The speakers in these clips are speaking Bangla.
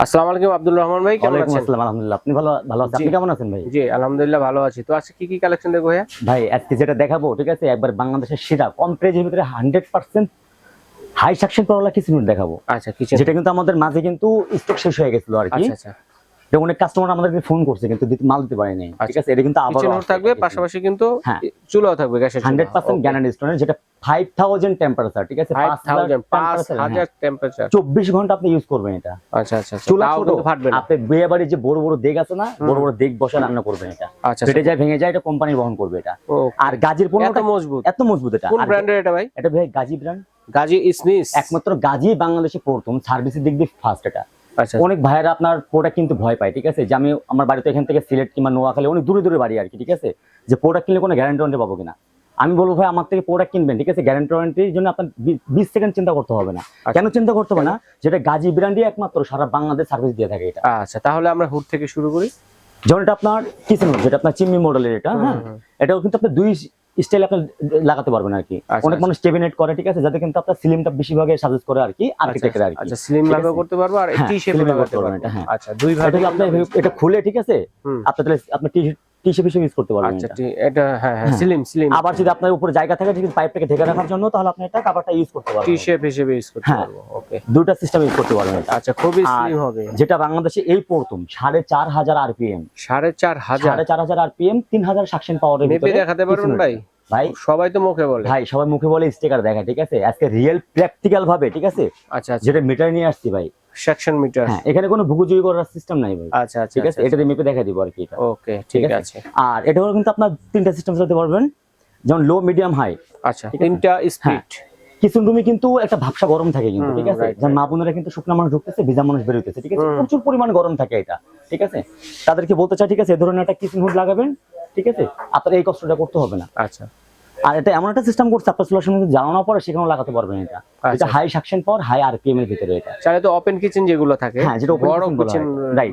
আসসালামু আলাইকুম আব্দুল রহমান ভাই কেমন আছেন? আসসালাম আলহামদুলিল্লাহ আপনি ভালো ভালো আছেন? আপনি কেমন আছেন ভাই? জি আলহামদুলিল্লাহ ভালো আছি। তো আজকে কি কি কালেকশন দেখব ভাইয়া? ভাই আজকে যেটা দেখাবো ঠিক আছে? একবার বাংলাদেশের সেরা কম প্রাইজের ভিতরে হান্ড্রেড পার্সেন্ট হাই সাকশন পাওয়ালা কিছু দেখাবো। আচ্ছা কিছু যেটা কিন্তু আমাদের মাঝে কিন্তু স্টক শেষ হয়ে গেছিল আর কি। আচ্ছা আচ্ছা। অনেক কাস্টমার আমাদেরকে ফোন করছে কিন্তু মাল দিতে পারেনি। ঠিক আচ্ছা। আছে এটা কিন্তু আবার থাকবে পাশাপাশি কিন্তু হ্যাঁ। চুলাও থাকবে গ্যাসের হান্ড্রেড পার্সেন্ট স্টোনের যেটা ফাইভ থাউজেন্ড টেম্পারেচার ঠিক আছে? হ্যাঁ। চব্বিশ ঘণ্টা আপনি ইউজ করবেন এটা। আচ্ছা আচ্ছা আচ্ছা। চুলা ছোট। ফাটবে না। আপনি বিয়ে বাড়ির যে বড় বড় দেগ আছে না বড় বড় দেগ বসে রান্না করবেন এটা। আচ্ছা ফেটে যায় ভেঙে যায় এটা কোম্পানি বহন করবে এটা। আর গাজীর এত পণ্যটা মজবুত। এত মজবুত এটা। কোন ব্র্যান্ডের এটা ভাই? এটা ভাই গাজী ব্র্যান্ড গাজী একমাত্র গাজী বাংলাদেশে প্রথম। সার্ভিসের দিক দিয়ে ফার্স্ট এটা। অনেক ভাইয়েরা আপনার প্রোডাক্ট কিন্তু ভয় পায় ঠিক আছে? যে আমি আমার বাড়িতে এখান থেকে সিলেট কিংবা নোয়াখালী অনেক দূরে দূরে বাড়ি আর কি ঠিক আছে? যে প্রোডাক্ট কিনলে কোনো গ্যারান্টি ওয়ারেন্টি পাবো কিনা? আমি বলব ভাই আমার থেকে প্রোডাক্ট কিনবেন ঠিক আছে? গ্যারান্টি ওয়ারেন্টির জন্য আপনার বিশ সেকেন্ড চিন্তা করতে হবে না। কেন চিন্তা করতে হবে না? যেটা গাজী ব্র্যান্ডই একমাত্র সারা বাংলাদেশ সার্ভিস দিয়ে থাকে এটা। আচ্ছা তাহলে আমরা হুড থেকে শুরু করি। যেমন এটা আপনার কিচেন যেটা আপনার চিমনি মডেলের এটা হ্যাঁ? এটাও কিন্তু আপনার দুই স্টাইল আপনি লাগাতে পারবেন আর কি। আচ্ছা, অনেক মানুষ কেবিনেট করে ঠিক আছে? যাতে কিন্তু আপনার সিলিমটা বেশিরভাগে সাজেস্ট করে আর কি আর্কিটেক্টের আর কি। আচ্ছা সিলিম লাগাও করতে পারব আর হ্যাঁ, টি শেপ লাগাতে পারবেন পারব। এটা, হ্যাঁ। আচ্ছা দুই ভাগে ভাবে আপনি এটা খুলে ঠিক আছে। আপনি তাহলে আপনি টি শেপ হিসেবে ইউজ করতে পারবেন আচ্ছা এটা। হ্যাঁ হ্যাঁ হ্যাঁ। স্লিম স্লিম আবার যদি আপনার উপরে জায়গা থাকে ঠিক পাইপটাকে ঢেকে রাখার জন্য তাহলে আপনি এটা কাভারটা ইউজ করতে পারবেন। হিসেবে ইউজ করতে হ্যাঁ। পারব ওকে দুটো সিস্টেম ইউজ করতে পারবেন আচ্ছা খুবই স্লিম হবে। যেটা বাংলাদেশে এই প্রথম সাড়ে চার হাজার আরপিএম আরপিএম তিন হাজার সাকশন পাওয়ারের ভিতরে দেখাতে পারবেন ভাই? ভাই? সবাই তো মুখে বলে। ভাই সবাই মুখে বলে স্টিকার দেখা ঠিক আছে? আজকে রিয়েল প্র্যাকটিক্যাল ভাবে ঠিক আছে? আচ্ছা আচ্ছা। যেটা মিটার নিয়ে আসছি ভাই সেকশন মিটার হ্যাঁ এখানে কোনো ভুগুজুগি করার সিস্টেম নাই ভাই। আচ্ছা আচ্ছা ঠিক আছে? এটা দিয়ে মেপে দেখা দিব আর কি এটা। ওকে ঠিক আছে? আর এটা হলো কিন্তু আপনার তিনটা সিস্টেম চালাতে পারবেন। যেমন লো মিডিয়াম হাই আচ্ছা তিনটা স্পিড কিচেন রুমে কিন্তু একটা ভাবসা গরম থাকে কিন্তু ঠিক আছে? যেমন মা বোনেরা কিন্তু শুকনা মানুষ ঢুকতেছে ভিজা মানুষ বেরোতেছে ঠিক আছে? প্রচুর পরিমাণ গরম থাকে এটা ঠিক আছে? তাদেরকে বলতে চাই ঠিক আছে এ ধরনের একটা কিচেন হুড লাগাবেন ঠিক আছে? আপনার এই কষ্টটা করতে হবে না। আচ্ছা। আর এটা এমন একটা সিস্টেম করছে আপনার চুলার সঙ্গে জানানো পরে সেখানেও লাগাতে পারবেন এটা। আচ্ছা। এটা হাই সাকশন পর হাই আরপিএম এর ভিতরে এটা। চাইলে তো ওপেন কিচেন যেগুলো থাকে হ্যাঁ, যেটা বড় কিচেন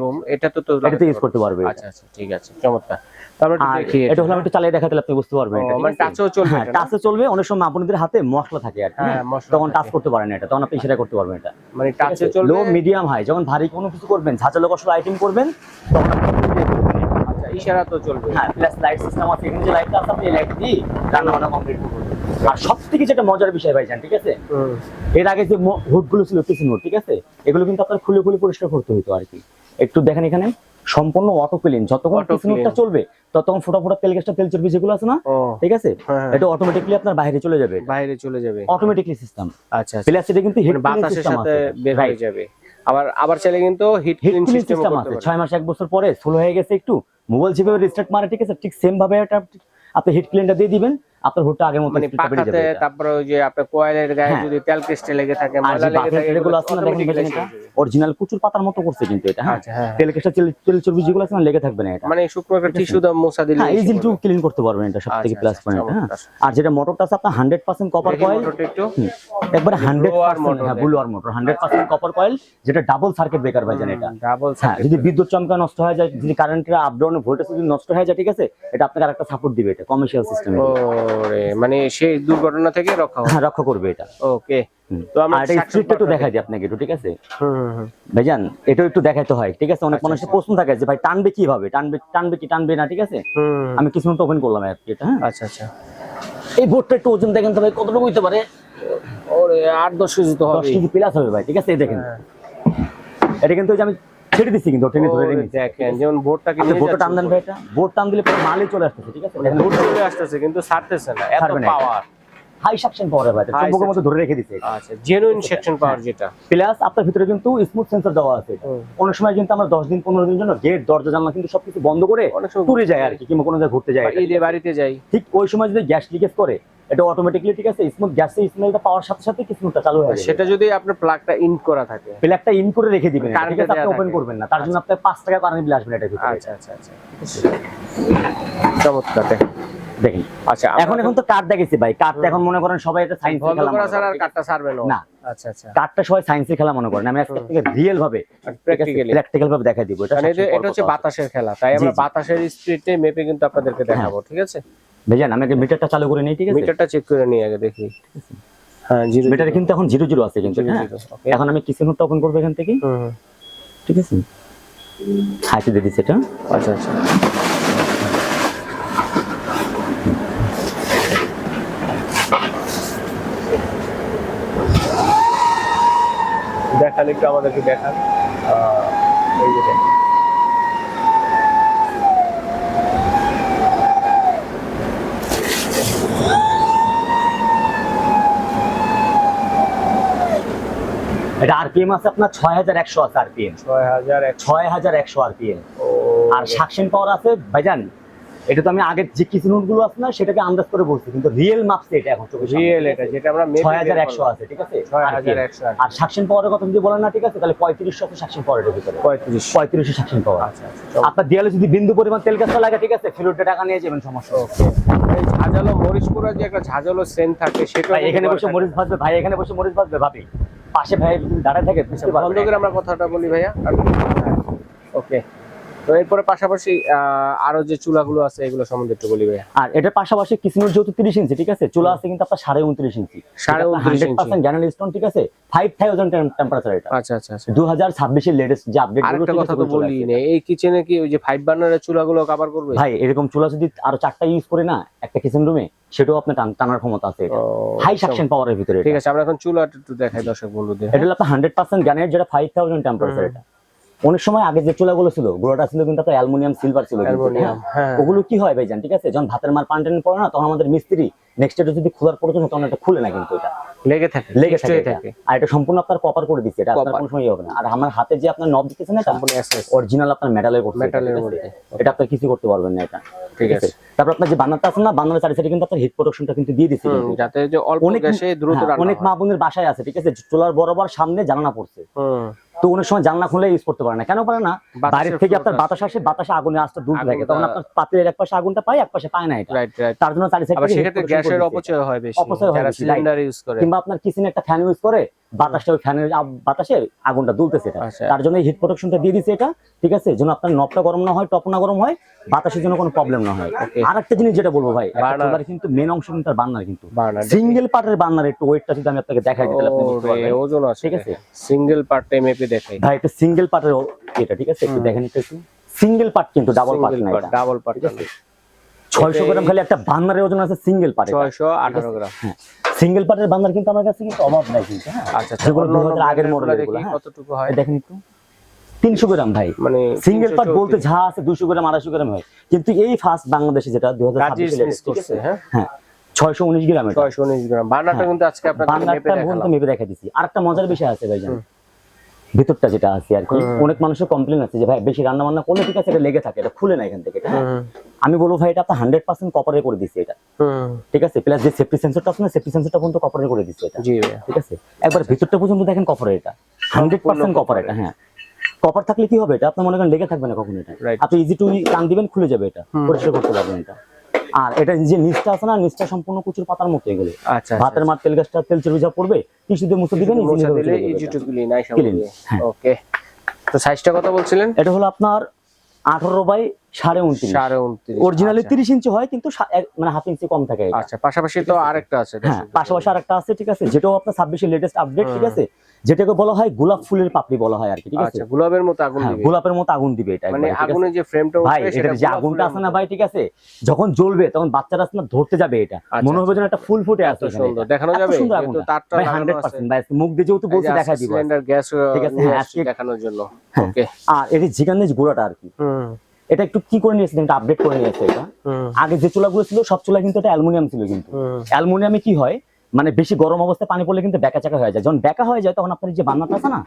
রুম এটা তো তো এটাতে ইউজ করতে পারবে আচ্ছা আচ্ছা ঠিক আছে চমৎকার। তারপর দেখি এটা। হলো একটু চালিয়ে দেখাতে আপনি বুঝতে পারবেন এটা, মানে টাচও চলবে হ্যাঁ এটা? চলবে অনেক সময় আপনাদের হাতে মশলা থাকে আর হ্যাঁ, হ্যাঁ, তখন টাচ করতে পারেন এটা তখন আপনি সেটা করতে পারবেন এটা। মানে টাচে চলবে। লো মিডিয়াম হাই যখন ভারী কোনো কিছু করবেন ঝাঁচালো কষলো আইটেম করবেন তখন আপনি এটা দিয়ে করবেন এটা। আচ্ছা ইশারা তো চলবে। হ্যাঁ প্লাস লাইট সিস্টেম আছে এখানে যে লাইটটা আছে আপনি লাইট দিয়ে রান্না বান্না কমপ্লিট করবেন। আর সব থেকে যেটা মজার বিষয় ভাইজান ঠিক আছে? এর আগে যে হুডগুলো ছিল নোট ঠিক আছে? এগুলো কিন্তু আপনার খুলে খুলে পরিষ্কার করতে হতো আর কি। একটু দেখেন এখানে সম্পূর্ণ অটো ক্লিন যতক্ষণ চলবে ততক্ষণ ফোটা ফোটা তেল গ্যাসটা তেল চর্বি যেগুলো আছে না ঠিক আছে? হ্যাঁ। এটা অটোমেটিকলি আপনার বাইরে চলে যাবে। বাইরে চলে যাবে। অটোমেটিকলি সিস্টেম আচ্ছা আচ্ছা। প্লাস এটা কিন্তু হিট মানে বাতাসের সাথে বের হয়ে যাবে। আবার আবার চাইলে কিন্তু হিট ক্লিন সিস্টেম আছে। পারে। ছয় মাস এক বছর পরে স্লো হয়ে গেছে একটু। মোবাইল যেভাবে রিস্টার্ট মারে ঠিক আছে ঠিক সেম ভাবে এটা আপনি হিট ক্লিনটা দিয়ে দিবেন। আপনার হুডটা আগের মতো মানে তারপরে ওই যে আপনার কোয়েলের গায়ে হ্যাঁ। যদি তেল ক্রিস্টাল লেগে থাকে ময়লা লেগে থাকে যেগুলো আছে না দেখেন এটা অরিজিনাল কুচুর পাতার মতো করছে কিন্তু এটা হ্যাঁ। আচ্ছা হ্যাঁ। তেল তেল চর্বি যেগুলো আছে না লেগে থাকবে না এটা। মানে শুকনো একটা টিস্যু দাম মোছা দিলে হ্যাঁ টু ক্লিন করতে পারবেন এটা সব থেকে আচ্ছা, প্লাস আচ্ছা, পয়েন্ট হ্যাঁ। আর যেটা মোটরটা আছে আপনার হান্ড্রেড পার্সেন্ট কপার দেখি কয়েল একবারে হান্ড্রেড Blower পার্সেন্ট motor হ্যাঁ দেয়। Blower motor hundred percent copper coil যেটা ডাবল সার্কিট ব্রেকার ভাইজান এটা। ডাবল হ্যাঁ যদি বিদ্যুৎ চমকা নষ্ট হয়ে যায় যদি কারেন্টের আপ ডাউন ভোল্টেজ যদি নষ্ট হয়ে যায় ঠিক আছে এটা আপনাকে আরেকটা সাপোর্ট দিবে এটা কমার্শিয়াল সিস্টেম ওরে মানে সেই দুর্ঘটনা থেকে রক্ষা হ্যাঁ রক্ষা করবে এটা। ওকে। তো আমরা এটা suction একটু দেখাই দিই আপনাকে একটু ঠিক আছে? ভাইজান এটাও একটু দেখাইতে হয় ঠিক আছে? অনেক আচ্ছা, মানুষের প্রশ্ন থাকে যে ভাই টানবে কীভাবে? টানবে টানবে কি টানবে না ঠিক আছে? আমি কিছু ওপেন করলাম আর কি এটা হ্যাঁ? আচ্ছা আচ্ছা। এই বোর্ডটা একটু ওজন দেখেন তো ভাই কতটুকু হইতে পারে? ওরে আট দশ কেজি তো দশ হবে কেজি প্লাস হবে ভাই ঠিক আছে? এই দেখেন। হ্যাঁ। এটা কিন্তু আমি ছেড়ে দিচ্ছি কিন্তু টেনে ধরে দেখেন যেমন বোর্ডটাকে আপনি নিয়ে বোর্ডটা টান দেন ভাই এটা বোর্ড টান দিলে মালই চলে আসতেছে ঠিক আছে? বোর্ড চলে আসতেছে কিন্তু ছাড়তেছে না এত পাওয়ার হাই সাকশন পাওয়ার ভাই চুম্বকের মতো ধরে রেখে দিছে। আচ্ছা জেনুইন সেকশন পাওয়ার যেটা। প্লাস আপনার ভিতরে কিন্তু স্মুথ সেন্সর দেওয়া আছে। অনেক সময় কিন্তু আমরা দশ দিন পনেরো দিনের জন্য গেট দরজা জানলা কিন্তু সবকিছু বন্ধ করে টুরে যায় আর কি কিংবা কোনো জায়গায় ঘুরতে যায় ঈদে বাড়িতে যাই। ঠিক ওই সময় যদি গ্যাস লিকেজ করে এটা অটোমেটিকলি ঠিক আছে স্মুথ গ্যাসের স্মেলটা পাওয়ার সাথে সাথে কিছুটা চালু হয়ে সেটা যদি আপনার প্লাগটা ইন করা থাকে। প্লাগটা ইন করে রেখে দিবেন এটা, ঠিক আছে? আপনি ওপেন করবেন না তার জন্য আপনার পাঁচ টাকা কারেন্ট বিল আসবে ভিতরে। আচ্ছা আচ্ছা আচ্ছা। চমৎকার দেখেন। আচ্ছা এখন এখন তো কার্ড দেখেছি ভাই। কার্ডটা এখন মনে করেন সবাই এটা সায়েন্স খেলা মনে করেন। কাটটা ছাড়বে না। আচ্ছা আচ্ছা। কার্ডটা সবাই সায়েন্সের খেলা মনে করেন। আমি আজকে থেকে রিয়েল ভাবে প্র্যাকটিক্যালি প্র্যাকটিক্যাল ভাবে দেখাই দিব। এটা এটা- হচ্ছে বাতাসের খেলা। তাই আমরা বাতাসের স্পিডে মেপে কিন্তু আপনাদেরকে দেখাবো ঠিক আছে? ভাইজান আমি মিটারটা চালু করে নিই ঠিক আছে? মিটারটা চেক করে নিই আগে দেখি। হ্যাঁ জিরো মিটারে কিন্তু এখন জিরো জিরো আছে কিন্তু হ্যাঁ? এখন আমি কিচেন হুডটা ওপেন করব এখান থেকে। ঠিক আছে? হাইতে দিয়ে এটা। আচ্ছা আচ্ছা। দেখান একটু আমাদেরকে দেখান। এই যে এটা আরপিএম আছে আপনার ছয় হাজার একশো আছে আরপিএম ছয় হাজার ছয় হাজার একশো আরপিএম আর সাকশন পাওয়ার আছে ভাইজান এটা তো আমি আগের যে কিছু নোটগুলো আছে না সেটাকে আন্দাজ করে বলছি কিন্তু রিয়েল মাপছে এটা এখন সামনে। রিয়েল এটা যেটা আমরা মেপে ছয় হাজার বের একশো করলাম। আছে ঠিক আছে? ছয় হাজার RPM একশো আর সাকশন পাওয়ারের কথা যদি বলেন না ঠিক আছে? তাহলে পঁয়ত্রিশশো আছে সাকশন পাওয়ারের ভিতরে। পঁয়ত্রিশ পঁয়ত্রিশশো সাকশন পাওয়ার আচ্ছা আচ্ছা আপনার দেয়ালে যদি বিন্দু পরিমাণ তেল গাছটা লাগে ঠিক আছে? ফিরোটা টাকা নিয়ে যাবেন সমস্যা। ওকে। এই ঝাঁঝালো মরিচ যে একটা ঝাঁঝালো সেন্ট থাকে সেটা এখানে বসে মরিচ ভাজবে ভাই এখানে বসে মরিচ ভাজবে ভাবি। পাশে ভাই যদি দাঁড়ায় থাকে বুঝতে বন্ধ করে আমরা কথাটা বলি ভাইয়া ওকে। তো এরপরে পাশাপাশি আরও যে চুলাগুলো আছে এগুলো সম্বন্ধে একটু বলি আর এটার পাশাপাশি যেহেতু তিরিশ ইঞ্চি ঠিক আছে? চুলা আছে কিন্তু আপনার সাড়ে উনত্রিশ ইঞ্চি। সাড়ে উনত্রিশ ইঞ্চি। স্টোন ঠিক আছে? ফাইভ থাউজেন্ড টেম্পারেচার এটা। আচ্ছা আচ্ছা আচ্ছা। দু হাজার ছাব্বিশের লেটেস্ট যে আপডেট আরেকটা কথা তো বলি এই কিচেনে কি ওই যে ফাইভ বার্নারের চুলাগুলো কভার করবে? ভাই এরকম চুলা যদি আরও চারটা ইউজ করে না একটা কিচেন রুমে সেটাও আপনার টানার ক্ষমতা আছে হাই। সাকশন পাওয়ারের ভিতরে ঠিক আছে আমরা এখন চুলা একটু দেখাই দর্শক বন্ধুদের এটা আপনার হান্ড্রেড পার্সেন্ট গ্যানের যেটা ফাইভ থাউজেন্ড টেম্পারেচার এটা। অনেক সময় আগে যে চুলাগুলো ছিল গুলোটা ছিল কিন্তু আপনার অ্যালুমিনিয়াম সিলভার ছিল হ্যাঁ? হ্যাঁ। ওগুলো কি হয় ভাইজান ঠিক আছে? যখন ভাতের মার পান টান পড়ে না তখন আমাদের মিস্ত্রি নেক্সট এটা যদি খোলার প্রয়োজন তখন এটা খুলে না কিন্তু এটা। লেগে থাকে লেগে থাকে। আর এটা সম্পূর্ণ আপনার কপার করে দিচ্ছে এটা আপনার কোনো সময় হবে না। আর আমার হাতে যে আপনার নব দিতেছে না এটা অরিজিনাল আপনার মেটালের করছে মেটালের এটা আপনার কিছু করতে পারবেন না এটা। ঠিক আছে? তারপর আপনার যে বান্নারটা আছে না বান্নারের চারি সাইডে কিন্তু আপনার হিট প্রোটেকশনটা কিন্তু দিয়ে দিচ্ছে যাতে যে অল্প অনেক- গ্যাসে দ্রুত হ্যাঁ, রান্না অনেক মা বোনের বাসায় আছে ঠিক আছে? চুলার বরাবর সামনে জানানা পড়ছে। তো অনেক সময় জানলা খুলে ইউজ করতে পারে না। কেন পারে না? বাইরের থেকে আপনার বাতাস আসে বাতাসে আগুনের আস্তে দূর থাকে তখন আপনার পাতিলের এক পাশে আগুনটা পায় এক পাশে পায় না এটা। তার জন্য চারি সাইড থেকে গ্যাসের অপচয় হয় বেশি। অপচয় হয়. সিলিন্ডার ইউজ করে। কিংবা আপনার কিচেনে একটা ফ্যান ইউজ করে বাতাসটা ওই ফ্যানের বাতাসে আগুনটা দুলতেছে এটা। আচ্ছা। তার জন্য হিট প্রোটেকশনটা দিয়ে দিছে এটা ঠিক আছে? যেন আপনার নবটা গরম না হয় টপ না গরম হয় বাতাসের জন্য কোনো প্রবলেম না হয়. আর একটা জিনিস যেটা বলব ভাই একটা। চুলার কিন্তু মেন অংশ কিন্তু বার্নার কিন্তু। সিঙ্গেল পার্টের বার্নার একটু ওয়েটটা যদি আমি আপনাকে দেখাই তাহলে আপনি ওজন আছে। ঠিক আছে? সিঙ্গেল পার্টে মেপে দেখাই। ভাই এটা সিঙ্গেল পার্টের এটা ঠিক আছে? একটু দেখেন একটু সিঙ্গেল পার্ট কিন্তু ডাবল পার্ট না ডাবল পার্ট ঠিক আছে? ছয়শো গ্রাম খালি একটা বার্নারের ওজন আছে সিঙ্গেল পার্ট ছয়শো আঠারো গ্রাম। হ্যাঁ। সিঙ্গেল পার্টের বার্নার কিন্তু আমার কাছে কিন্তু অভাব নাই কিন্তু হ্যাঁ। আচ্ছা আচ্ছা যেগুলো অন্য অন্য 2000 আগেরগুলো, হ্যাঁ। কতটুকু হয়? দেখেন একটু। তিনশো গ্রাম ভাই। মানে সিঙ্গেল পার্ট বলতে যা আছে দুশো গ্রাম আড়াইশো গ্রাম হয়। কিন্তু এই ফার্স্ট বাংলাদেশে যেটা হাজার হ্যাঁ। হ্যাঁ ছয়শো উনিশ গ্রাম ছয়শো উনিশ গ্রাম। বার্নারটা কিন্তু আজকে আপনাদের মেপে দেখা দিছি। আর একটা মজার বিষয় আছে ভাই জান হুম। ভিতরটা যেটা আছে আর কি অনেক মানুষের কমপ্লেন আছে যে ভাই বেশি রান্না বান্না করলে ঠিক আছে এটা লেগে থাকে এটা খুলে না এখান থেকে আমি বলব ভাই এটা আপনার হান্ড্রেড পার্সেন্ট কপারে করে দিচ্ছে এটা ঠিক আছে? প্লাস যে সেফটি সেন্সরটা আছে না সেফটি সেন্সরটা পর্যন্ত কপারে করে দিচ্ছে এটা ঠিক আছে? একবার ভিতরটা পর্যন্ত দেখেন কপারে এটা হান্ড্রেড পার্সেন্ট কপার এটা হ্যাঁ। কপার থাকলে কি হবে? এটা আপনার মনে করেন লেগে থাকবে না কখনো এটা। আপনি ইজি টু টান দিবেন খুলে যাবে এটা পরিষ্কার করতে পারবেন এটা। আর এটা যে নিচটা আছে না নিচটা সম্পূর্ণ কুচুর পাতার মতো এগুলো। আচ্ছা ভাতের মার তেল গাছটা তেল চর্বি যা পড়বে টিস্যু দিয়ে মুছে দিবেন Clean, হ্যাঁ। ওকে তো সাইজটা কত বলছিলেন? এটা হলো আপনার আঠারো বাই সাড়ে উনত্রিশ। সাড়ে উনত্রিশ অরিজিনালি আচ্ছা। তিরিশ ইঞ্চি হয় কিন্তু মানে হাফ ইঞ্চি কম থাকে আচ্ছা পাশাপাশি তো আরেকটা আছে হ্যাঁ পাশাপাশি আরেকটা আছে ঠিক আছে। যেটাও আপনার ছাব্বিশের লেটেস্ট আপডেট ঠিক আছে। যেটাকে বলা হয় গোলাপ ফুলের পাপড়ি বলা হয় আর কি ঠিক আছে? আচ্ছা গোলাপের মতো আগুন হ্যাঁ দিবে। গোলাপের মতো আগুন দিবে এটা মানে? আগুনের যে ফ্রেমটা ভাই এটা যে আগুনটা আছে না ভাই ঠিক আছে? যখন জ্বলবে তখন বাচ্চারা না ধরতে যাবে এটা। আচ্ছা, মনে হবে যেন একটা ফুল ফুটে আছে সুন্দর। দেখানো যাবে? সুন্দর তারটা ভাই মুখ দিয়ে যেহেতু বলছি দেখা দিব। সিলিন্ডার গ্যাস ঠিক আছে, হ্যাঁ, আজকে- দেখানোর জন্য। হ্যাঁ। ওকে আর এটি যেখানে গুঁড়াটা আর কি। হুম। এটা একটু কি করে নিয়েছে আপডেট করে নিয়েছে এটা। আগে যে চুলাগুলো ছিল সব চুলা কিন্তু এটা অ্যালুমিনিয়াম ছিল কিন্তু। অ্যালুমিনিয়ামে কি হয়? মানে বেশি গরম অবস্থায় পানি পড়লে কিন্তু বেকা চাকা হয়ে যায়। যখন বেকা হয়ে যায় তখন আপনার যে বান্নাটা আছে না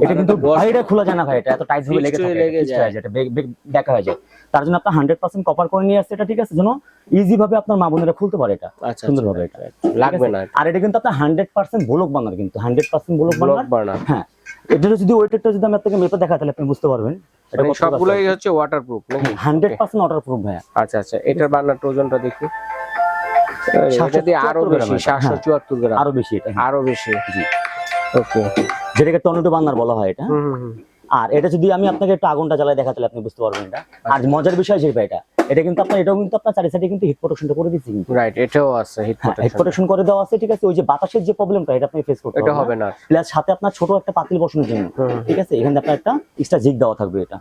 এটা কিন্তু বাইরে খোলা যায় না ভাই এটা এত টাইট ভাবে লেগে হয়ে থাকে লেগে যায়। হয়ে যায় এটা বে- বে- হয়ে যায়। তার জন্য আপনার হান্ড্রেড পার্সেন্ট কপার করে নিয়ে আসছে এটা ঠিক আছে যেন ইজি ভাবে আপনার মা বোনেরা খুলতে পারে এটা আচ্ছা আচ্ছা, এটা। right, right. লাগবে না আর এটা কিন্তু আপনার হান্ড্রেড পার্সেন্ট ব্লক বানার কিন্তু হান্ড্রেড পার্সেন্ট ব্লক বানার। হ্যাঁ এটা যদি ওয়েটেরটা যদি আমি আপনাকে মেপে দেখা তাহলে আপনি বুঝতে পারবেন এটা মানে সবগুলোই হচ্ছে ওয়াটারপ্রুফ নাকি? হান্ড্রেড পার্সেন্ট ওয়াটার প্রুফ ভাইয়া। আচ্ছা আচ্ছা এটার বার্নার ওজনটা দেখি। এটা আরও বেশি সাতশো হ্যাঁ। চুয়াত্তর গ্রাম। আরও বেশি এটা হ্যাঁ। আরও বেশি। জি। ওকে। যেটাকে টর্নেডো বান্নার বলা হয় এটা। আর এটা যদি আমি আপনাকে একটু আগুনটা জ্বালাই দেখা তাহলে আপনি বুঝতে পারবেন এটা। আর মজার বিষয় যেটা এটা। এটা কিন্তু আপনার এটাও কিন্তু আপনার চারি সাইডে কিন্তু হিট প্রোটেকশনটা করে দিচ্ছি কিন্তু। রাইট এটাও আছে হিট হ্যাঁ হিট প্রোটেকশন প্রোটেকশন করে দেওয়া আছে ঠিক আছে? ওই যে বাতাসের যে প্রবলেমটা এটা আপনি ফেস করতে এটা হবে না। প্লাস সাথে আপনার ছোট একটা পাতিল বসানোর জন্য ঠিক আছে? এখানে আপনার একটা এক্সট্রা জিগ দেওয়া থাকবে এটা।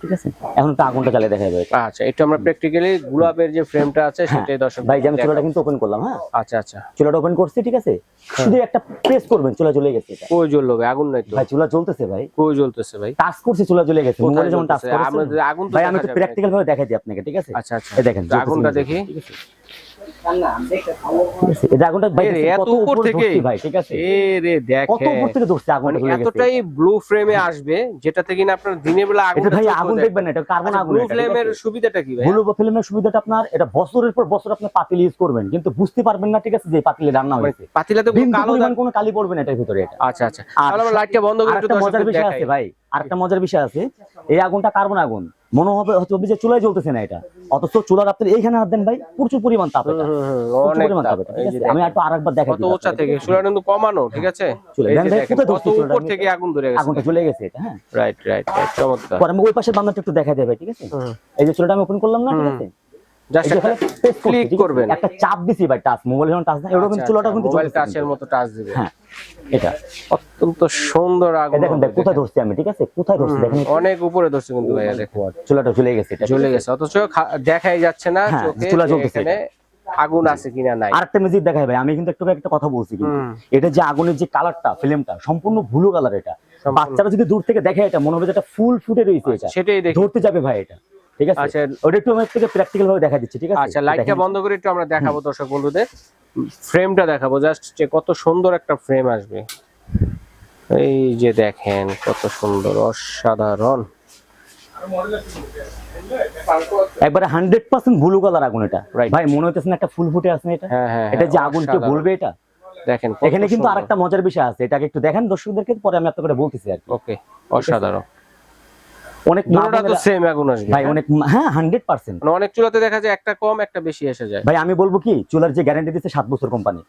ঠিক আছে? এখন তো আগুনটা চালিয়ে দেখা যাবে। আচ্ছা একটু আমরা প্র্যাকটিক্যালি গোলাপের যে ফ্রেমটা আছে হ্যাঁ। সেটাই দর্শক ভাই যে আমি চুলাটা কিন্তু ওপেন করলাম হ্যাঁ? আচ্ছা আচ্ছা। চুলাটা ওপেন করছি ঠিক আছে? হ্যাঁ। শুধু একটা প্রেস করবেন চুলা জ্বলে গেছে এটা। কই জ্বললো ভাই? আগুন নাই তো। ভাই চুলা জ্বলতেছে ভাই। কই জ্বলতেছে ভাই? টাচ করছি চুলা জ্বলে গেছে। মোবাইলে যখন টাচ করছি আগুন তো ভাই আমি দেখা একটু প্র্যাকটিক্যাল ভাবে দেখাই দিই আপনাকে ঠিক আছে? আচ্ছা আচ্ছা। এই দেখেন আগুনটা দেখি। ঠিক আছে? যেটাতে কিনা আপনার দিনের বেলা আগুন এটা ভাই আগুন দেখবেন না এটা কার্বন আগুন ব্লু এটা, ঠিক ফ্লেমের আছে? সুবিধাটা কি ব্লু ফিল্মের সুবিধাটা আপনার এটা বছরের পর বছর আপনি পাতিল ইউজ করবেন কিন্তু বুঝতে পারবেন না ঠিক আছে যে পাতিলে রান্না হয়েছে। পাতিলাতে কোনো কালো কোনো কালি পড়বে না এটার ভিতরে আচ্ছা আচ্ছা। লাইটটা বন্ধ করে মজার বিষয় আছে ভাই। আরেকটা মজার বিষয় আছে এই আগুনটা কার্বন আগুন। মনে হবে হয়তো যে চুলায় জ্বলতেছে না এটা। অথচ চুলার আপনি এইখানে হাত দেন ভাই প্রচুর পরিমাণ তাপ পরিমাণ? আমি একটু আরেকবার দেখাই কত থেকে কিন্তু কমানো ঠিক আছে? উপর থেকে আগুন ধরে গেছে। আগুনটা চলে গেছে এটা হ্যাঁ। রাইট রাইট রাইট চমৎকার। আমি ওই পাশে বান্দাটা একটু দেখাই দেবে ঠিক আছে? এই যে চুলাটা আমি ওপেন করলাম না ঠিক আছে? জাস্ট একটা? করবেন। একটা চাপ দিছি ভাই টাচ মোবাইল যখন টাচ না এরকম কিন্তু চুলাটা কিন্তু মোবাইল টাচের মতো টাচ দিবে। হ্যাঁ এটা। অত্যন্ত সুন্দর আগুন দেখেন দেখ কোথায় ধরছি আমি ঠিক আছে? কোথায় ধরছি? দেখেন অনেক উপরে ধরছে কিন্তু ভাইয়া দেখেন। চুলাটা গেছে এটা গেছে অথচ দেখাই যাচ্ছে না হ্যাঁ, চোখে চুলা যে জ্বলতেছে। আগুন আছে কিনা নাই। আরেকটা মিউজিক দেখাই ভাই আমি কিন্তু একটু একটা কথা বলছি কিন্তু। এটা যে আগুনের যে কালারটা ফিল্মটা সম্পূর্ণ ব্লু কালার এটা। বাচ্চারা যদি দূর থেকে দেখে এটা মনে হবে যে এটা ফুল ফুটে রয়েছে এটা। সেটাই ধরতে যাবে ভাই এটা। ঠিক আছে? আচ্ছা। ওটা একটু থেকে প্র্যাকটিক্যাল ভাবে দেখা দিচ্ছি ঠিক আছে? আচ্ছা লাইটটা। বন্ধ করে একটু আমরা দেখাবো দর্শক বন্ধুদের। ফ্রেমটা দেখাবো জাস্ট যে কত সুন্দর একটা ফ্রেম আসবে। এই যে দেখেন কত সুন্দর অসাধারণ। একবারে হান্ড্রেড পার্সেন্ট ব্লু কালার আগুন এটা. ভাই মনে হইতেছে না একটা ফুল ফুটে আছে এটা? হ্যাঁ হ্যাঁ এটা হ্যাঁ, যে আগুন কেউ অসাধারণ। বলবে এটা? দেখেন এখানে কিন্তু আরেকটা মজার বিষয় আছে এটাকে একটু দেখেন দর্শকদেরকে পরে আমি আপনাকে বলতেছি আর কি। ওকে অসাধারণ। অনেক দুটোটা তো সেম আগুন আসবে ভাই অনেক হ্যাঁ হান্ড্রেড পার্সেন্ট মানে অনেক চুলাতে দেখা যায় একটা কম একটা বেশি এসে যায়। ভাই আমি বলব কি চুলার যে গ্যারান্টি দিচ্ছে সাত বছর কোম্পানি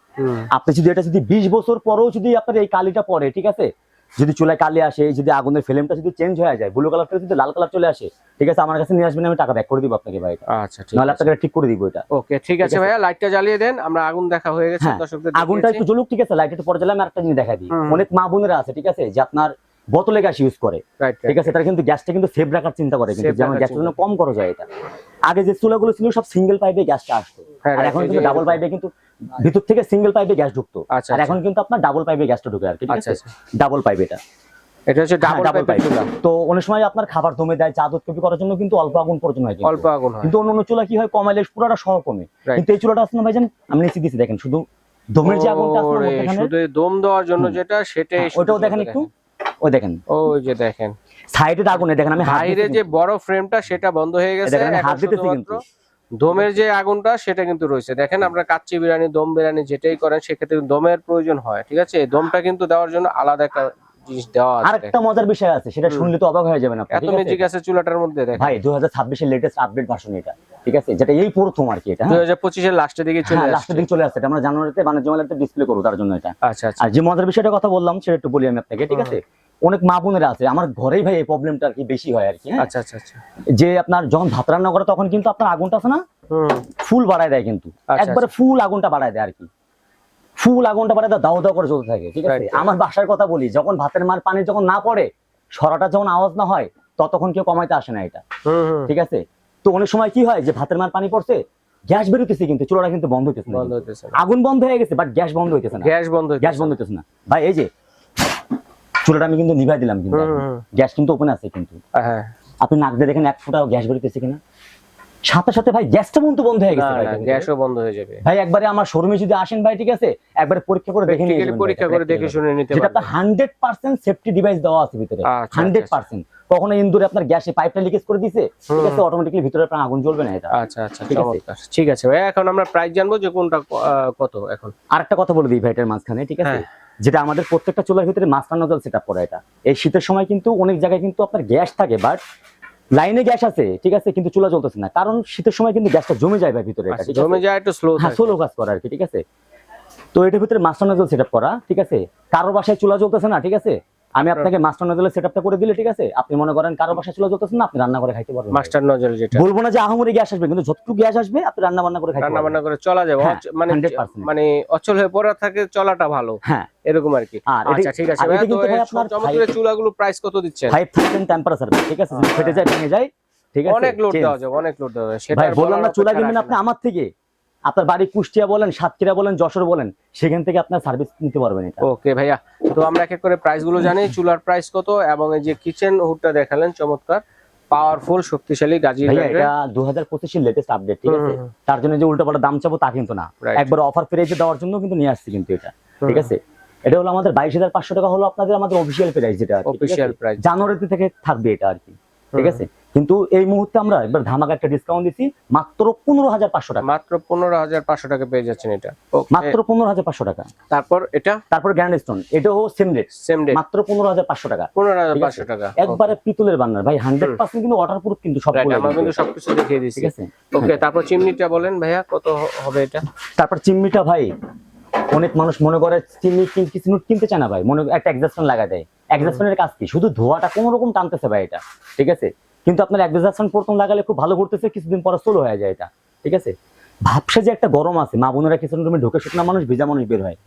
আপনি যদি এটা যদি বিশ বছর পরেও যদি আপনার এই কালিটা পড়ে ঠিক আছে? যদি চুলায় কালি আসে যদি আগুনের ফিল্মটা যদি চেঞ্জ হয়ে যায় ব্লু কালার থেকে যদি লাল কালার চলে আসে ঠিক আছে? আমার কাছে নিয়ে আসবেন আমি টাকা ব্যাক করে দিব আপনাকে ভাই আচ্ছা ঠিক নাহলে আপনাকে ঠিক করে দিব এটা। ওকে ঠিক আছে ভাইয়া লাইটটা জ্বালিয়ে দেন আমরা আগুন দেখা হয়ে গেছে হ্যাঁ, দর্শকদের আগুনটা। একটু জ্বলুক ঠিক আছে? লাইট একটু পরে জ্বালাম আরেকটা জিনিস দেখা দিই। অনেক মা বোনেরা আছে ঠিক আছে? যে আপনার বোতলে গ্যাস ইউজ করে. ঠিক আছে? তারা কিন্তু গ্যাসটা কিন্তু সেভ রাখার চিন্তা করে কিন্তু যেমন গ্যাসটা যেন কম খরচ হয় এটা। আগে যে চুলাগুলো ছিল সব সিঙ্গেল পাইপে গ্যাসটা আসতো। হ্যাঁ, আর এখন কিন্তু ডাবল পাইপে কিন্তু ভিতর থেকে সিঙ্গেল পাইপে গ্যাস ঢুকতো। আচ্ছা, আর এখন কিন্তু আপনার ডাবল পাইপে গ্যাসটা ঢুকে আর কি ঠিক আচ্ছা, আছে? ডাবল পাইপ এটা। এটা হচ্ছে ডাবল ডাবল পাইপ পাইপ তো অনেক সময় আপনার খাবার দমে দেয় চা দুধ কফি করার জন্য কিন্তু অল্প আগুন প্রয়োজন হয় অল্প আগুন কিন্তু অন্য অন্য চুলা কি হয় কমাইলে পুরোটা সহ কমে। কিন্তু এই চুলাটা আছে না ভাইজান আমি নিচে দিচ্ছি দেখেন শুধু দমের যে আগুনটা আছে না ওরে, মধ্যখানে, শুধু দম দেওয়ার জন্য যেটা সেটাই হ্যাঁ, ওটাও দেখেন একটু। ওই দেখেন। ওই যে দেখেন। সাইডে আগুনে দেখেন আমি বাইরে যে বড় ফ্রেমটা সেটা বন্ধ হয়ে গেছে দেখেন, আমি হাত দিতেছি কিন্তু। দমের যে আগুনটা সেটা কিন্তু রয়েছে। দেখেন আপনার কাচ্চি বিরিয়ানি দম বিরিয়ানি যেটাই করেন সেক্ষেত্রে দমের প্রয়োজন হয় ঠিক আছে? দমটা কিন্তু দেওয়ার জন্য আলাদা একটা জিনিস দেওয়া আছে। আরেকটা মজার বিষয় আছে সেটা শুনলে তো অবাক হয়ে যাবেন আপনি এত আছে? ম্যাজিক আছে চুলাটার মধ্যে দেখেন। ভাই লেটেস্ট আপডেট ভার্সন এটা ঠিক আছে? যেটা এই প্রথম আর কি এটা লাস্টের দিকে চলে হ্যাঁ আসছে। লাস্টের দিন চলে আসছে আমরা জানুয়ারিতে বাণিজ্য মেলাতে ডিসপ্লে করব তার জন্য এটা। আচ্ছা আচ্ছা। আর যে মজার বিষয়টা কথা বললাম সেটা একটু বলি আমি আপনাকে ঠিক আছে? অনেক মা বোনেরা আছে আমার ঘরেই ভাই এই প্রবলেমটা আর কি বেশি হয় আর কি হ্যাঁ? আচ্ছা আচ্ছা আচ্ছা। যে আপনার যখন ভাত রান্না করে তখন কিন্তু আপনার আগুনটা আছে না ফুল বাড়ায় দেয় কিন্তু। আচ্ছা, একবারে ফুল আগুনটা বাড়ায় দেয় আর কি। ফুল আগুনটা বাড়ায় দাও দাও করে চলতে থাকে ঠিক আছে? আমার বাসার কথা বলি যখন ভাতের মার পানি যখন না পড়ে সরাটা যখন আওয়াজ না হয় ততক্ষণ কেউ কমাইতে আসে না এটা ঠিক আছে? তো অনেক সময় কি হয় যে ভাতের মার পানি পড়ছে গ্যাস বেরোতেছে কিন্তু চুলাটা কিন্তু বন্ধ হইতেছে বন্ধ হইতেছে আগুন বন্ধ হয়ে গেছে বাট গ্যাস বন্ধ হইতেছে না। গ্যাস বন্ধ গ্যাস বন্ধ হইতেছে না। ভাই এই যে চুলাটা আমি কিন্তু নিভাই দিলাম কিন্তু। গ্যাস কিন্তু ওপেন আছে কিন্তু। হ্যাঁ। আপনি নাক দিয়ে দেখেন এক ফুটা গ্যাস বেরোতেছে কিনা। সাথে সাথে ভাই গ্যাসটা বন্ধ বন্ধ হয়ে গেছে। গ্যাসও বন্ধ হয়ে যাবে। ভাই একবারে আমার শোরুমে যদি আসেন ভাই ঠিক আছে একবারে পরীক্ষা করে দেখে নিয়ে পরীক্ষা করে দেখে শুনে নিতে যেটা আপনার হান্ড্রেড পার্সেন্ট সেফটি ডিভাইস দেওয়া আছে ভিতরে। আচ্ছা, হান্ড্রেড আচ্ছা। পার্সেন্ট কখনো ইন্দুরে আপনার গ্যাসে পাইপটা লিকেজ করে দিছে ঠিক আছে অটোমেটিকলি ভিতরে আপনার আগুন জ্বলবে না এটা। আচ্ছা আচ্ছা ঠিক আছে। চমৎকার। ঠিক আছে ভাই এখন আমরা প্রাইস জানব যে কোনটা কত এখন। আর একটা কথা বলে দিই ভাই এটার মাঝখানে ঠিক আছে? হ্যাঁ। যেটা আমাদের প্রত্যেকটা চুলার ভিতরে মাস্টার নজল সেট করা এটা। এই শীতের সময় কিন্তু অনেক জায়গায় কিন্তু আপনার গ্যাস থাকে বাট লাইনে গ্যাস আছে ঠিক আছে কিন্তু চুলা চলতেছে না। কারণ শীতের সময় কিন্তু গ্যাসটা জমে যায় ভিতরে আচ্ছা, জমে যায় একটু স্লো হ্যাঁ স্লো কাজ করা আর কি ঠিক আছে? তো এটার ভিতরে মাস্টার নজল সেট করা ঠিক আছে? কারোর বাসায় চুলা চলতেছে না ঠিক আছে? আমি আপনাকে মাস্টার নজলের সেটআপটা করে দিলে ঠিক আছে? আপনি মনে করেন কারও বাসা চলে যেতেছেন না আপনি রান্না করে খাইতে পারবেন। মাস্টার নজল যেটা। বলব না যে আহামরি গ্যাস আসবে কিন্তু যতটুকু গ্যাস আসবে আপনি রান্না বান্না করে খাইতে রান্না বান্না করে চলা যাবে হ্যাঁ, মানে মানে অচল হয়ে পড়া থাকে চলাটা ভালো। হ্যাঁ। এরকম আর কি। আচ্ছা ঠিক আছে। এটা কিন্তু ভাই আপনার চমৎকারের চুলাগুলো প্রাইস কত দিচ্ছেন? ফাইভ থাউজেন্ড টেম্পারেচার ঠিক আছে? ফেটে যায় ভেঙে যায় ঠিক আছে? অনেক লোড। দেওয়া যাবে অনেক লোড দেওয়া যাবে সেটা বললাম না চুলা কিনবেন আপনি আমার থেকে। আপনার বাড়ি কুষ্টিয়া বলেন সাতক্ষীরা বলেন যশোর বলেন সেখান থেকে আপনার সার্ভিস নিতে পারবেন এটা। ওকে ভাইয়া। তো আমরা এক এক করে প্রাইসগুলো জানি চুলার প্রাইস কত এবং এই যে কিচেন হুডটা দেখালেন চমৎকার পাওয়ারফুল শক্তিশালী গাজি এটা দু হাজার পঁচিশের লেটেস্ট আপডেট ঠিক আছে। তার জন্য যে উল্টো পাল্টা দাম চাবো তা কিন্তু না। একবার অফার প্রাইজে দেওয়ার জন্য কিন্তু নিয়ে আসছি কিন্তু এটা ঠিক আছে? এটা হলো আমাদের বাইশ হাজার পাঁচশো টাকা হলো আপনাদের আমাদের অফিসিয়াল প্রাইস যেটা? অফিসিয়াল প্রাইস জানুয়ারিতে থেকে থাকবে এটা আর কি ঠিক আছে? কিন্তু এই মুহূর্তে আমরা একবার ধামাকা একটা ডিসকাউন্ট দিচ্ছি মাত্র পনেরো হাজার পাঁচশো টাকা। মাত্র পনেরো হাজার পাঁচশো টাকা পেয়ে যাচ্ছেন এটা। মাত্র পনেরো হাজার পাঁচশো টাকা। তারপর এটা? তারপর গ্র্যান্ড স্টোন এটাও সেম রেট সেম ডে মাত্র পনেরো হাজার পাঁচশো টাকা। পনেরো হাজার পাঁচশো টাকা। একবারে পিতলের বান্নার ভাই হান্ড্রেড পার্সেন্ট কিন্তু ওয়াটার প্রুফ কিন্তু সব আমরা কিন্তু সবকিছু দেখিয়ে দিচ্ছি। ঠিক আছে? ওকে তারপর চিমনিটা বলেন ভাইয়া কত হবে এটা? তারপর চিমনিটা ভাই অনেক মানুষ মনে করে চিমনি কিছু কিনতে চায় না ভাই। মনে একটা এক্সাস্টন লাগা দেয়। এক্সাস্টনের কাজ কি? শুধু ধোয়াটা কোনো রকম টানতেছে ভাই এটা। ঠিক আছে? কিন্তু আপনার এক্সাস্টন প্রথম লাগালে খুব ভালো করতেছে কিছুদিন পরে স্লো হয়ে যায় এটা ঠিক আছে? ভাবছে যে একটা গরম আছে মা বোনেরা কিচেন রুমে ঢুকে শুকনা মানুষ ভেজা মানুষ বের হয়।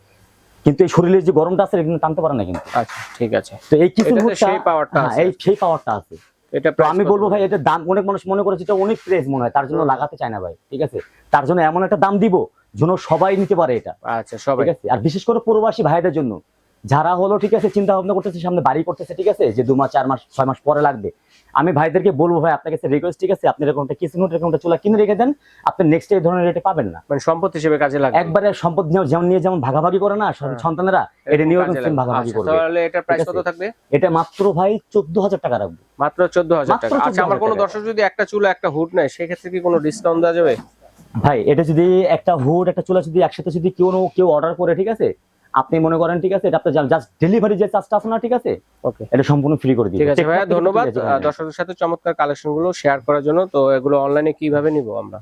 কিন্তু এই শরীরের যে গরমটা আছে এটা টানতে পারে না কিন্তু। আচ্ছা ঠিক আছে। তো এই কিছু সেই powerটা এই সেই পাওয়ারটা আছে। এটা আমি বলব ভাই এটার দাম অনেক মানুষ মনে করে যেটা অনেক প্রেস মনে হয় তার জন্য লাগাতে চায় না ভাই ঠিক আছে? তার জন্য এমন একটা দাম দিব যেন সবাই নিতে পারে এটা আচ্ছা সবাই। ঠিক আছে? আর বিশেষ করে প্রবাসী ভাইদের জন্য যারা হলো ঠিক আছে চিন্তা ভাবনা করতেছে সামনে বাড়ি করতেছে ঠিক আছে যে দু মাস চার মাস ছয় মাস পরে লাগবে। আমি ভাইদেরকে বলব ভাই আপনার কাছে রিকোয়েস্ট ঠিক আছে আপনি এরকম একটা কিচেন এরকম একটা চুলা কিনে রেখে দেন আপনি নেক্সট এই ধরনের রেটে পাবেন না। মানে সম্পদ হিসেবে কাজে লাগবে। একবারে সম্পদ যেমন- যেমন নিয়ে যেমন ভাগাভাগি করে না সব সন্তানেরা এটা নিয়েও কিন্তু ভাগাভাগি আচ্ছা, করবে। তাহলে এটা প্রাইস কত থাকবে? এটা মাত্র ভাই চোদ্দ হাজার টাকা রাখব। মাত্র চোদ্দ হাজার মাত্র টাকা। আচ্ছা আমার কোনো। দর্শক যদি একটা চুলা একটা হুড নেয় সেক্ষেত্রে কি কোনো ডিসকাউন্ট দেওয়া যাবে? ভাই এটা যদি একটা হুড একটা চুলা যদি একসাথে যদি কেউ কেউ অর্ডার করে ঠিক আছে আপনি মনে করেন ঠিক আছে এটা আপনার জাস্ট ডেলিভারি যে চার্জটা আছে না ঠিক আছে? ওকে এটা সম্পূর্ণ ফ্রি করে দিই ঠিক আছে ভাইয়া ধন্যবাদ। দর্শকদের সাথে চমৎকার কালেকশনগুলো শেয়ার করার জন্য। তো এগুলো অনলাইনে কীভাবে নিব আমরা?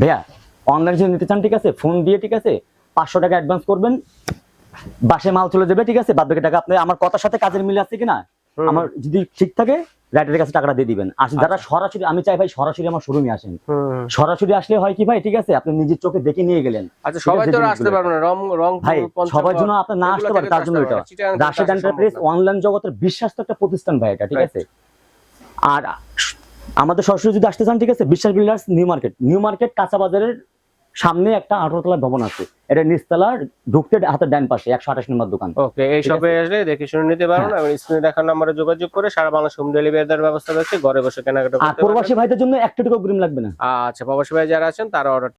ভাইয়া অনলাইন যদি নিতে চান ঠিক আছে ফোন দিয়ে ঠিক আছে পাঁচশো টাকা অ্যাডভান্স করবেন। বাসে মাল চলে যাবে ঠিক আছে বাদ বাকি টাকা আপনি আমার কথার সাথে কাজের মিল আছে কিনা? আমার যদি ঠিক থাকে রাইটারের কাছে টাকাটা দিয়ে দিবেন। আর যারা সরাসরি আমি চাই ভাই সরাসরি আমার শোরুমে আসেন। সরাসরি আসলে হয় কি ভাই ঠিক আছে আপনি নিজের চোখে দেখে নিয়ে গেলেন। আচ্ছা সবাই তো আসতে পারবে না রং রং ভাই সবার জন্য আপনার না আসতে পারেন তার জন্য এটা রাশেদ এন্টারপ্রাইজ অনলাইন জগতের বিশ্বাস্ত একটা প্রতিষ্ঠান ভাই এটা ঠিক আছে? আর আমাদের সরাসরি যদি আসতে চান ঠিক আছে Biswas builders new market. New market কাঁচা বাজারের সামনে একটা আঠারোতলা ভবন আছে। এটা নিস্তলার ঢুকতে হাতের ডান পাশে একশো আঠাশ নম্বর দোকান। ওকে এই সবে আসলে দেখে শুনে নিতে পারবেন আমি এবং স্ক্রিনে দেখার নম্বরে যোগাযোগ করে সারা বাংলাদেশ হোম ডেলিভারি দেওয়ার ব্যবস্থা রয়েছে ঘরে বসে কেনাকাটা আর প্রবাসী ভাইদের জন্য একটা টুকু গ্রিম লাগবে না। আচ্ছা প্রবাসী ভাই যারা আছেন তারা অর্ডার